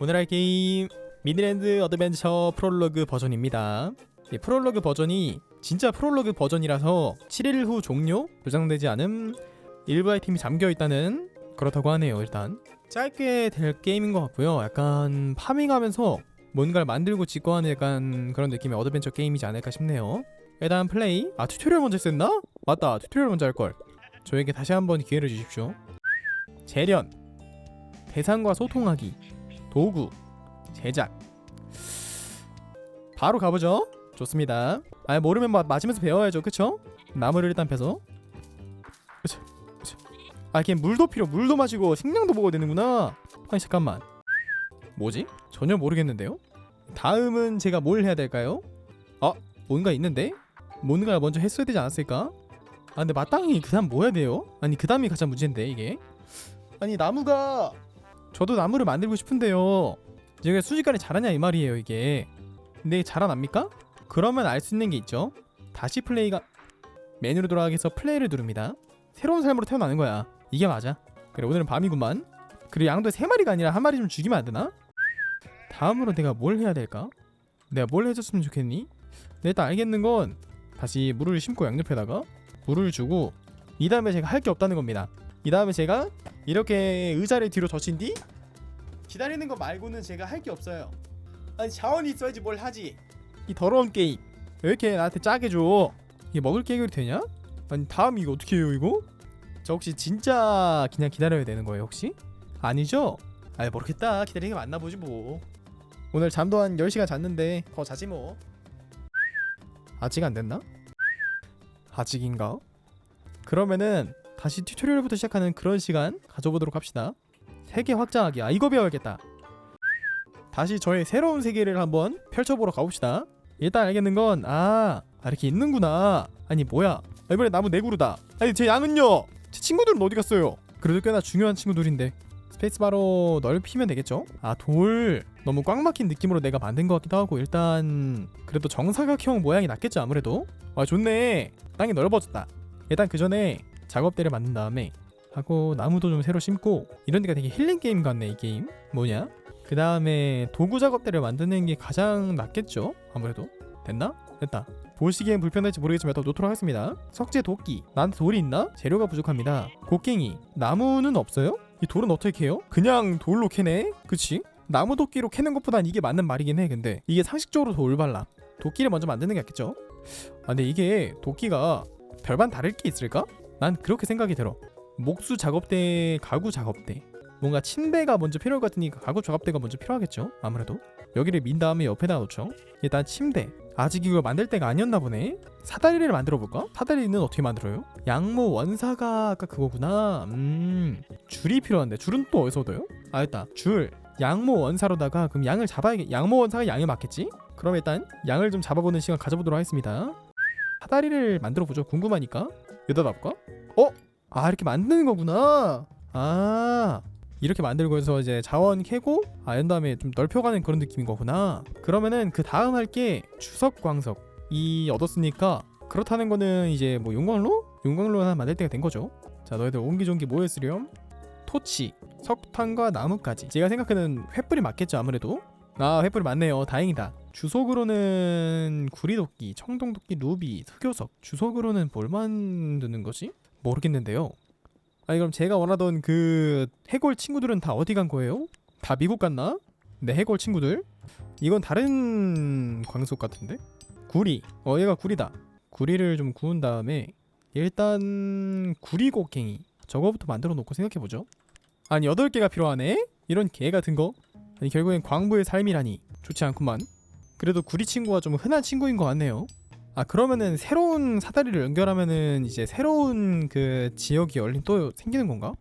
오늘 할 게임 미드랜드 어드벤처 프롤로그 버전입니다. 이 프롤로그 버전이 진짜 프롤로그 버전이라서 7일 후 종료 보장되지 않음 일부 아이템이 잠겨 있다는 그렇다고 하네요. 일단 짧게 될 게임인 것 같고요. 약간 파밍하면서 뭔가를 만들고 짓고 하는 약간 그런 느낌의 어드벤처 게임이지 않을까 싶네요. 일단 플레이 아 튜토리얼 먼저 했었나? 맞다 튜토리얼 먼저 할 걸. 저에게 다시 한번 기회를 주십시오. 재련 대상과 소통하기 도구 제작 바로 가보죠 좋습니다 아 모르면 마, 맞으면서 배워야죠 그쵸? 나무를 일단 패서 그쵸 그쵸 아 걔 물도 필요 물도 마시고 식량도 먹어야 되는구나 아니 잠깐만 뭐지? 전혀 모르겠는데요 다음은 제가 뭘 해야 될까요? 아 뭔가 있는데? 뭔가 먼저 했어야 되지 않았을까? 아 근데 마땅히 그 다음 뭐 해야 돼요? 아니 그 다음이 가장 문제인데 이게 아니 나무가 저도 나무를 만들고 싶은데요. 제가 순식간에 자라냐 이 말이에요 이게. 근데 자라납니까? 그러면 알 수 있는 게 있죠. 다시 플레이가 메뉴로 돌아가기 위해서 플레이를 누릅니다. 새로운 삶으로 태어나는 거야. 이게 맞아. 그래 오늘은 밤이구만. 그래 양도 세 마리가 아니라 한 마리 좀 죽이면 안 되나? 다음으로 내가 뭘 해야 될까? 내가 뭘 해줬으면 좋겠니? 네, 일단 알겠는 건 다시 물을 심고 양옆에다가 물을 주고 이 다음에 제가 할 게 없다는 겁니다. 이 다음에 제가 이렇게 의자를 뒤로 젖힌 뒤 기다리는 거 말고는 제가 할 게 없어요. 아니 자원이 있어야지 뭘 하지. 이 더러운 게임 왜 이렇게 나한테 짜게 줘? 이게 먹을 계획이 되냐? 아니 다음 이거 어떻게 해요 이거? 저 혹시 진짜 그냥 기다려야 되는 거예요 혹시? 아니죠? 아이 모르겠다 기다리는 게 맞나 보지 뭐. 오늘 잠도 한 10시간 잤는데 더 자지 뭐. 아직 안 됐나? 아직인가? 그러면은 다시 튜토리얼부터 시작하는 그런 시간 가져보도록 합시다. 세계 확장하기. 아 이거 배워야겠다. 다시 저의 새로운 세계를 한번 펼쳐보러 가봅시다. 일단 알겠는 건 아, 아 이렇게 있는구나. 아니 뭐야? 아, 이번에 나무 네 그루다. 아니 제 양은요? 제 친구들은 어디 갔어요? 그래도 꽤나 중요한 친구들인데. 스페이스바로 넓히면 되겠죠? 아 돌 너무 꽉 막힌 느낌으로 내가 만든 것 같기도 하고 일단 그래도 정사각형 모양이 낫겠죠 아무래도 아 좋네 땅이 넓어졌다 일단 그 전에 작업대를 만든 다음에 하고 나무도 좀 새로 심고 이런 데가 되게 힐링 게임 같네 이 게임. 뭐냐? 그 다음에 도구 작업대를 만드는 게 가장 낫겠죠? 아무래도. 됐나? 됐다. 보시기엔 불편할지 모르겠지만 일단 놓도록 하겠습니다. 석재 도끼. 나한테 돌이 있나? 재료가 부족합니다. 곡괭이. 나무는 없어요? 이 돌은 어떻게 해요? 그냥 돌로 캐네? 그치? 나무 도끼로 캐는 것보단 이게 맞는 말이긴 해 근데. 이게 상식적으로 더 올바라 도끼를 먼저 만드는 게 낫겠죠? 아 근데 이게 도끼가 별반 다를 게 있을까? 난 그렇게 생각이 들어. 목수 작업대, 가구 작업대. 뭔가 침대가 먼저 필요할 것 같으니까 가구 작업대가 먼저 필요하겠죠. 아무래도 여기를 민 다음에 옆에다 놓죠. 일단 침대. 아직 이걸 만들 때가 아니었나 보네. 사다리를 만들어 볼까? 사다리는 어떻게 만들어요? 양모 원사가 아까 그거구나. 음, 줄이 필요한데 줄은 또 어디서 얻어요? 아 됐다. 줄. 양모 원사로다가 그럼 양을 잡아야겠. 양모 원사가 양에 맞겠지? 그럼 일단 양을 좀 잡아보는 시간 가져보도록 하겠습니다. 사다리를 만들어 보죠. 궁금하니까. 여기다 놔볼까? 어? 아 이렇게 만드는 거구나. 아 이렇게 만들고 해서 이제 자원 캐고 아연 다음에 좀 넓혀가는 그런 느낌인 거구나. 그러면은 그 다음 할 게 주석 광석 이 얻었으니까 그렇다는 거는 이제 뭐 용광로? 용광로 하나 만들 때가 된 거죠. 자 너희들 옹기종기 뭐 했으렴? 토치, 석탄과 나무까지. 제가 생각하는 횃불이 맞겠죠 아무래도. 아 횃불이 맞네요. 다행이다. 주석으로는 구리도끼, 청동도끼, 루비, 흑요석. 주석으로는 뭘 만드는 거지? 모르겠는데요. 아니 그럼 제가 원하던 그 해골 친구들은 다 어디 간 거예요? 다 미국 갔나? 네 해골 친구들? 이건 다른 광석 같은데? 구리. 어 얘가 구리다. 구리를 좀 구운 다음에 일단 구리 곡괭이 저거부터 만들어 놓고 생각해 보죠. 아니 8개가 필요하네? 이런 개 같은 거? 아니 결국엔 광부의 삶이라니 좋지 않구만. 그래도 구리 친구가 좀 흔한 친구인 것 같네요. 아 그러면은 새로운 사다리를 연결하면은 이제 새로운 그 지역이 열린 또 생기는 건가?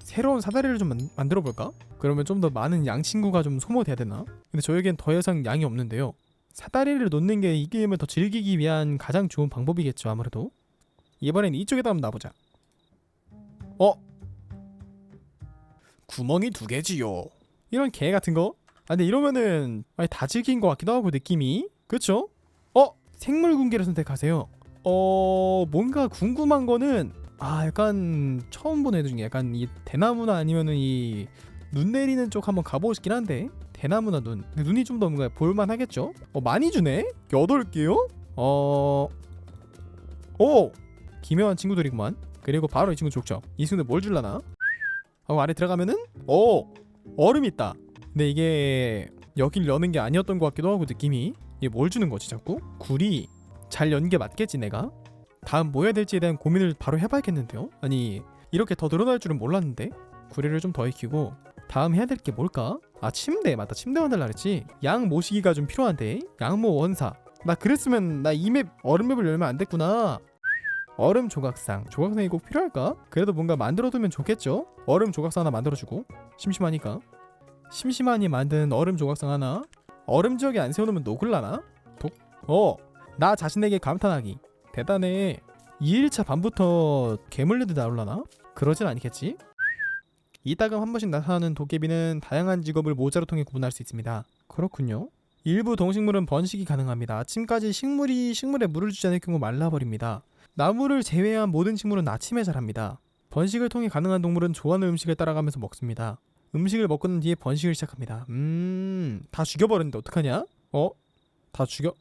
새로운 사다리를 좀 만, 만들어 볼까? 그러면 좀 더 많은 양 친구가 좀 소모돼야 되나? 근데 저에겐 더 이상 양이 없는데요. 사다리를 놓는 게 이 게임을 더 즐기기 위한 가장 좋은 방법이겠죠 아무래도. 이번엔 이쪽에다 한번 놔보자. 어? 구멍이 두 개지요. 이런 개 같은 거? 아 근데 이러면은 아니 다 즐긴 것 같기도 하고 느낌이. 그쵸? 어? 생물 군계를 선택하세요. 어 뭔가 궁금한 거는 아 약간 처음 본 애들 중에 약간 이 대나무나 아니면은 이 눈 내리는 쪽 한번 가보고 싶긴 한데 대나무나 눈. 눈이 좀 더 뭔가 볼만 하겠죠? 어 많이 주네? 여덟 개요? 어 오! 기묘한 친구들이구만. 그리고 바로 이 친구 족죠 이 친구들 뭘 줄라나? 하고 아래 들어가면은 오 얼음 있다. 근데 이게 여길 여는 게 아니었던 것 같기도 하고 느낌이. 이게 뭘 주는 거지 자꾸? 굴이 잘 연 게 맞겠지 내가? 다음 뭐 해야 될지에 대한 고민을 바로 해봐야겠는데요? 아니 이렇게 더 늘어날 줄은 몰랐는데? 구리를 좀 더 익히고 다음 해야 될 게 뭘까? 아 침대. 맞다. 침대 만들라 그랬지. 양 모시기가 좀 필요한데. 양모 원사. 나 그랬으면 나 이 맵 얼음 맵을 열면 안 됐구나 얼음 조각상 조각상이 꼭 필요할까? 그래도 뭔가 만들어두면 좋겠죠? 얼음 조각상 하나 만들어주고 심심하니까 심심하니 만든 얼음 조각상 하나 얼음 지역에 안 세워놓으면 녹을라나? 독? 어! 나 자신에게 감탄하기 대단해 2일차 밤부터 괴물레드 나올라나? 그러진 않겠지? 이따금 한 번씩 나타나는 도깨비는 다양한 직업을 모자로 통해 구분할 수 있습니다. 그렇군요. 일부 동식물은 번식이 가능합니다. 아침까지 식물이 식물에 물을 주지 않을 경우 말라버립니다. 나무를 제외한 모든 식물은 아침에 자랍니다. 번식을 통해 가능한 동물은 좋아하는 음식을 따라가면서 먹습니다. 음식을 먹고 난 뒤에 번식을 시작합니다. 음, 다 죽여버렸는데 어떡하냐? 어? 다 죽여?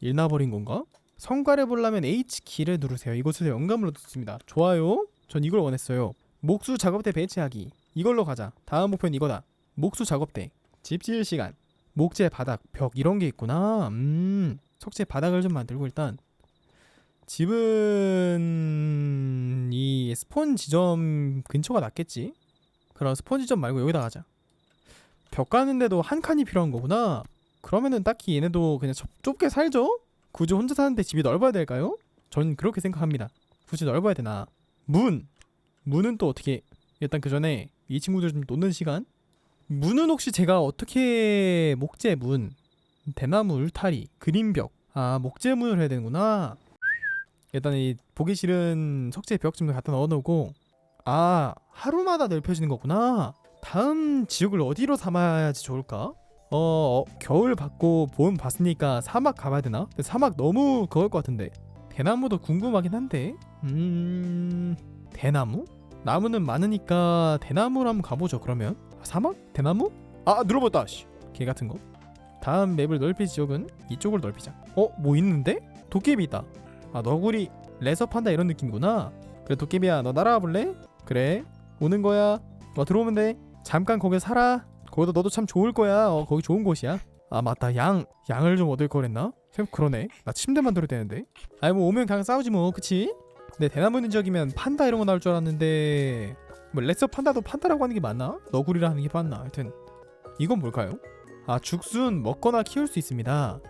일나버린 건가? 성과를 보려면 H키를 누르세요. 이곳에서 영감을 얻습니다. 좋아요. 전 이걸 원했어요. 목수 작업대 배치하기. 이걸로 가자. 다음 목표는 이거다. 목수 작업대. 집 지을 시간. 목재 바닥, 벽 이런 게 있구나. 음. 석재 바닥을 좀 만들고 일단 집은 이 스폰 지점 근처가 낫겠지. 그럼 스폰 지점 말고 여기다 가자. 벽 가는데도 한 칸이 필요한 거구나. 그러면은 딱히 얘네도 그냥 좁- 좁게 살죠? 굳이 혼자 사는데 집이 넓어야 될까요? 전 그렇게 생각합니다. 굳이 넓어야 되나? 문. 문은 또 어떻게 일단 그 전에 이 친구들 좀 놓는 시간. 문은 혹시 제가 어떻게 목재 문, 대나무 울타리, 그림벽. 아 목재 문을 해야 되는구나. 일단 이 보기 싫은 석재 벽좀 갖다 넣어놓고 아 하루마다 넓혀지는 거구나. 다음 지역을 어디로 삼아야지 좋을까? 어, 어, 겨울 받고 봄 봤으니까 사막 가봐야 되나? 근데 사막 너무 그럴 것 같은데 대나무도 궁금하긴 한데 음 대나무? 나무는 많으니까 대나무로 한번 가보죠 그러면 아, 사막? 대나무? 아 눌러봤다 씨. 개 같은 거 다음 맵을 넓힐 지역은 이쪽을 넓히자 어? 뭐 있는데? 도깨비 있다 아 너구리 레서 판다 이런 느낌이구나 그래 도깨비야 너 날아와 볼래? 그래 오는 거야 어 들어오면 돼 잠깐 거기 살아 거기도 너도 참 좋을 거야 어 거기 좋은 곳이야 아 맞다 양 양을 좀 얻을 거랬나? 생각 그러네 나 침대 만들어야 되는데 아니 뭐 오면 그냥 싸우지 뭐 그치? 근데 대나무 있는 지역이면 판다 이런 거 나올 줄 알았는데 뭐 레서 판다도 판다라고 하는 게 맞나? 너구리라 하는 게 맞나? 하여튼 이건 뭘까요? 아 죽순 먹거나 키울 수 있습니다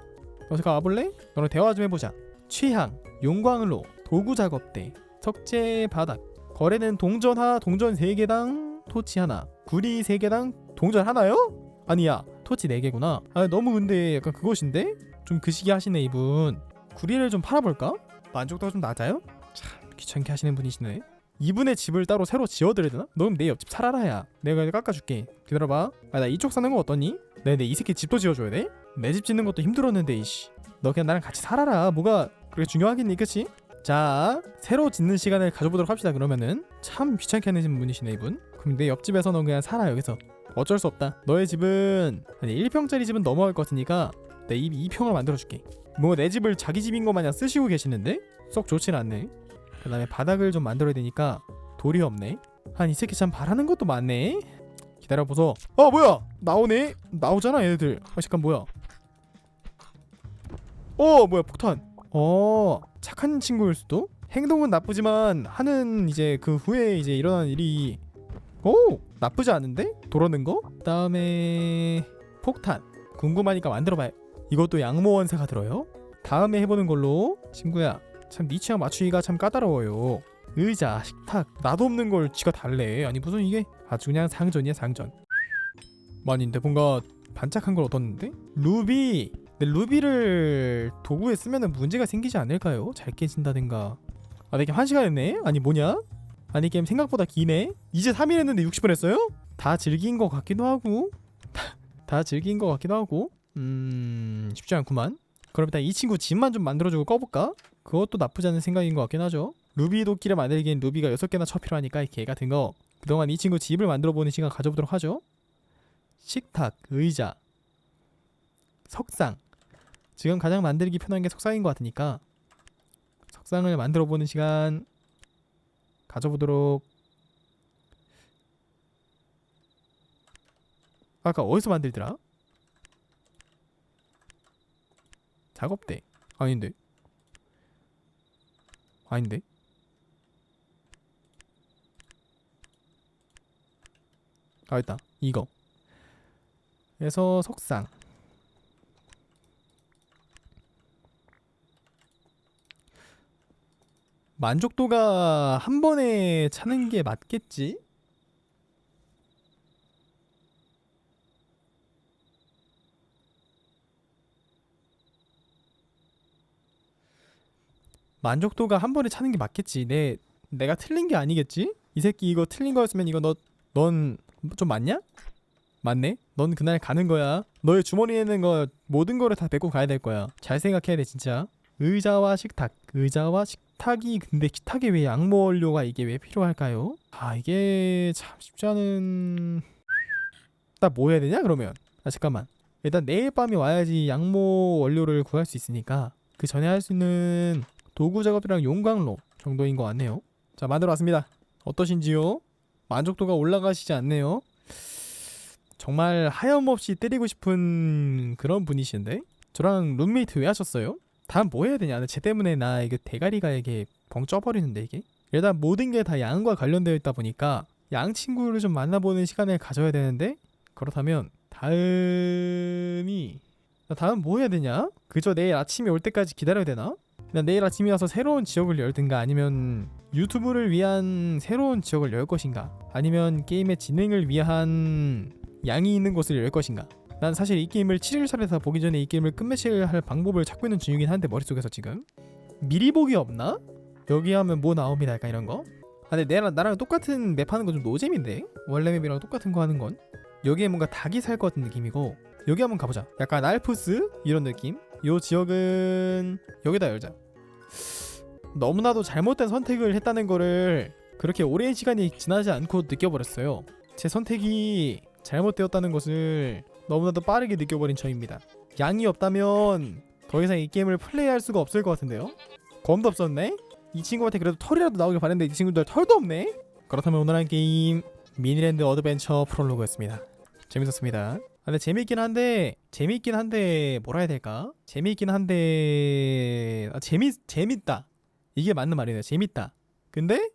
어서 가볼래? 너랑 대화 좀 해보자 취향 용광로 도구 작업대 석재 바닥 거래는 동전 하나 동전 3개당 토치 하나 구리 3개당 동전 하나요? 아니야 토치 4개구나 아 너무 근데 약간 그것인데? 좀 그 시기 하시네 이분 구리를 좀 팔아볼까? 만족도가 좀 낮아요? 참 귀찮게 하시는 분이시네 이분의 집을 따로 새로 지어드려야 되나? 너는 내 옆집 살아라 야 내가 깎아줄게 기다려봐 아 나 이쪽 사는 거 어떠니? 네네 이 새끼 집도 지어줘야 돼? 내 집 짓는 것도 힘들었는데 이씨 너 그냥 나랑 같이 살아라 뭐가 그렇게 중요하겠니 그치? 자 새로 짓는 시간을 가져보도록 합시다 그러면은. 참 귀찮게 하는 분이시네 이분. 그럼 내 옆집에서 너 그냥 살아 여기서. 어쩔 수 없다. 너의 집은 아니 1평짜리 집은 넘어갈 것 같으니까 내 입이 2평을 만들어줄게. 뭐 내 집을 자기 집인 것 마냥 쓰시고 계시는데? 썩 좋진 않네. 그 다음에 바닥을 좀 만들어야 되니까 돌이 없네. 한이 새끼 참 바라는 것도 많네. 기다려보소. 어 뭐야? 나오네? 나오잖아 얘네들. 아 잠깐 뭐야? 어 뭐야 폭탄 어 착한 친구일 수도? 행동은 나쁘지만 하는 이제 그 후에 이제 일어난 일이 오 나쁘지 않은데? 도러는 거? 그다음에 폭탄 궁금하니까 만들어봐요. 이것도 양모원사가 들어요. 다음에 해보는 걸로. 친구야 참 네 취향 맞추기가 참 까다로워요. 의자 식탁 나도 없는 걸 지가 달래. 아니 무슨 이게? 아주 그냥 상전이야 상전. 아닌데 뭔가 반짝한 걸 얻었는데? 루비 근데 루비를 도구에 쓰면은 문제가 생기지 않을까요? 잘 깨진다든가 아 내게 한 시간 했네? 아니 뭐냐? 아니 게임 생각보다 기네? 이제 3일 했는데 60분 했어요? 다 즐긴 것 같기도 하고 다 즐긴 것 같기도 하고 음 쉽지 않구만 그럼 일단 이 친구 집만 좀 만들어주고 꺼볼까? 그것도 나쁘지 않은 생각인 것 같긴 하죠 루비 도끼를 만들기엔 루비가 6개나 쳐 필요하니까 이개 같은 거 그동안 이 친구 집을 만들어보는 시간 가져보도록 하죠 식탁, 의자, 석상. 지금 가장 만들기 편한 게 석상인 것 같으니까 석상을 만들어 보는 시간 가져보도록. 아까 어디서 만들더라? 작업대. 아닌데. 아닌데. 아 있다. 이거. 그래서 석상. 만족도가 한 번에 차는 게 맞겠지? 만족도가 한 번에 차는 게 맞겠지. 내 내가 틀린 게 아니겠지? 이 새끼 이거 틀린 거였으면 이거 너 넌 좀 맞냐? 맞네. 넌 그날 가는 거야. 너의 주머니에 있는 거 모든 거를 다 뱉고 가야 될 거야. 잘 생각해야 돼 진짜. 의자와 식탁. 의자와 식탁 이 근데 식탁에 왜 양모 원료가 이게 왜 필요할까요? 아 이게 참 쉽지 않은. 나뭐 해야 되냐 그러면? 아 잠깐만. 일단 내일 밤에 와야지 양모 원료를 구할 수 있으니까 그 전에 할 수 있는 도구 작업이랑 용광로 정도인 것 같네요. 자 만들어 왔습니다. 어떠신지요? 만족도가 올라가시지 않네요. 정말 하염없이 때리고 싶은 그런 분이신데 저랑 룸메이트 왜 하셨어요? 다음 뭐 해야 되냐? 쟤 때문에 나 이게 대가리가 이게 벙 쪄버리는데 이게 일단 모든 게 다 양과 관련되어 있다 보니까 양 친구를 좀 만나보는 시간을 가져야 되는데 그렇다면 다음이 나 다음 뭐 해야 되냐? 그저 내일 아침이 올 때까지 기다려야 되나? 그냥 내일 아침에 와서 새로운 지역을 열든가 아니면 유튜브를 위한 새로운 지역을 열 것인가 아니면 게임의 진행을 위한 양이 있는 곳을 열 것인가 난 사실 이 게임을 7일차에서 보기 전에 이 게임을 끝맺을 할 방법을 찾고 있는 중이긴 한데 머릿속에서 지금. 미리 보기 없나? 여기 하면 뭐 나옵니다 약간 이런 거? 아, 근데 내랑 나랑 똑같은 맵 하는 건 좀 노잼인데? 원래 맵이랑 똑같은 거 하는 건? 여기에 뭔가 닭이 살 것 같은 느낌이고 여기 한번 가보자. 약간 알프스? 이런 느낌? 요 지역은 여기다 열자. 너무나도 잘못된 선택을 했다는 거를 그렇게 오랜 시간이 지나지 않고 느껴버렸어요. 제 선택이 잘못되었다는 것을 너무나도 빠르게 느껴버린 저입니다. 양이 없다면 더 이상 이 게임을 플레이할 수가 없을 것 같은데요. 검도 없었네? 이 친구한테 그래도 털이라도 나오길 바랬는데 이 친구들 털도 없네? 그렇다면 오늘 한 게임 미니랜드 어드벤처 프롤로그였습니다. 재밌었습니다. 아, 근데 재밌긴 한데 재밌긴 한데 뭐라 해야 될까? 재밌긴 한데 아, 재밌 재밌다. 이게 맞는 말이네요. 재밌다. 근데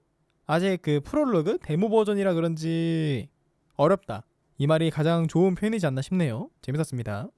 아직 그 프롤로그 데모 버전이라 그런지 어렵다. 이 말이 가장 좋은 표현이지 않나 싶네요. 재밌었습니다.